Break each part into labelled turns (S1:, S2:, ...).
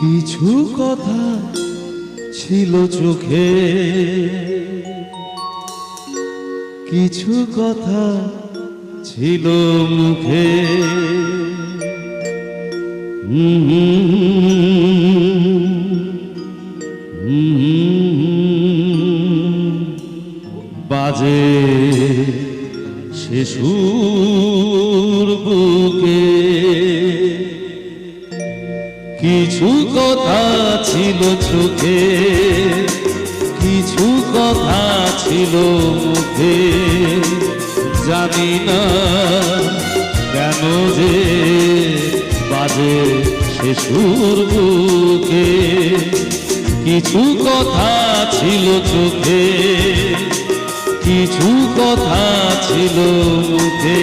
S1: কিছু কথা ছিল চোখে। কিছু কথা ছিল মুখে। বাজে কিছু কথা ছিল চোখে, কিছু কথা ছিল মুখে। জানি না কেন যে বাজে শিশুর বুকে। কিছু কথা ছিল চোখে, কিছু কথা ছিল মুখে।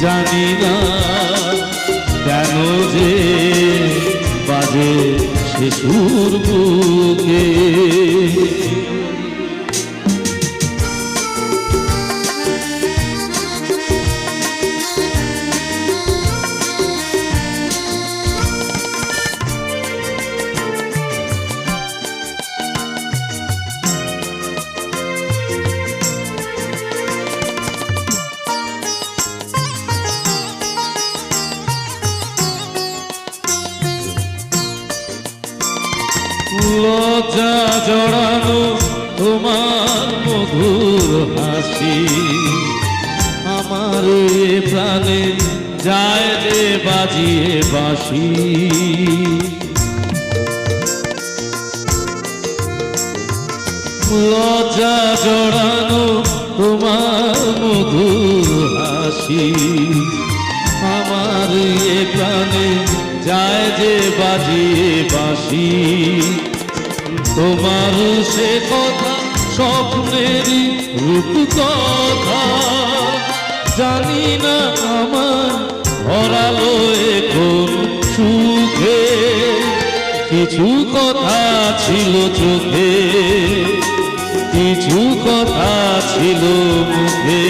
S1: জানি না কেন যে বাজে শিশুর বুকে লজ্জা জড়ানো তোমার মধুর হাসি। আমার প্রাণে যায় যে বাজিয়ে বাসি লজ্জা জড়ানো তোমার মধুর হাসি। আমার এ প্রাণে যায় যে বাজিয়ে বাসি তোমার সে কথা, স্বপ্নেরই রূপ কথা। জানি না আমার ভরালো এখন সুখে, কিছু কথা ছিল চোখে, কিছু কথা ছিল মুখে।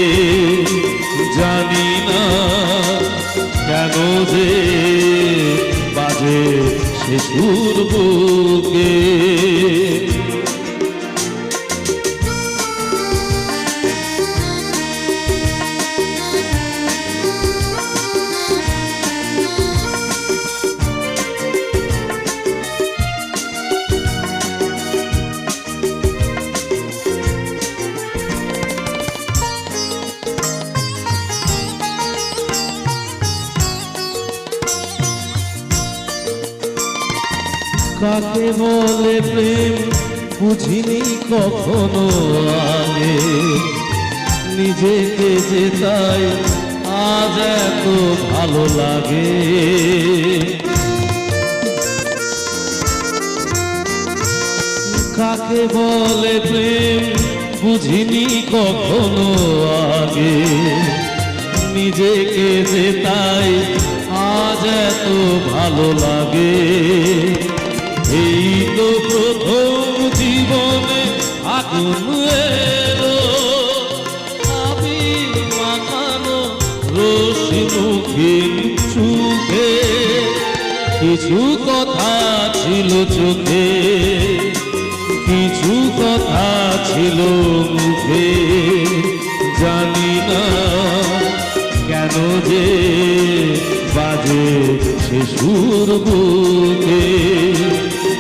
S1: জানি না কেন যে শিশুর বুকে। কাকে বলে প্রেম বুঝিনি কখনো আগে। নিজেকে যে তাই আজ এত ভালো লাগে। কাকে বলে প্রেম বুঝিনি কখনো আগে। নিজেকে যে তাই আজ এত ভালো লাগে। আমি মাখানো কিছু কথা ছিল চোখে, কিছু কথা ছিল মুখে। জানি না কেন যে বাজে শিশুর বুকে,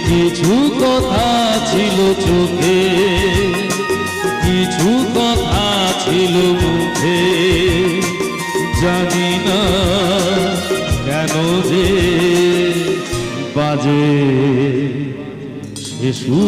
S1: কিছু কথা ছিল চোখে। কিছু কথা ছিল মুখে। জানি না কেন যে বাজে শিশু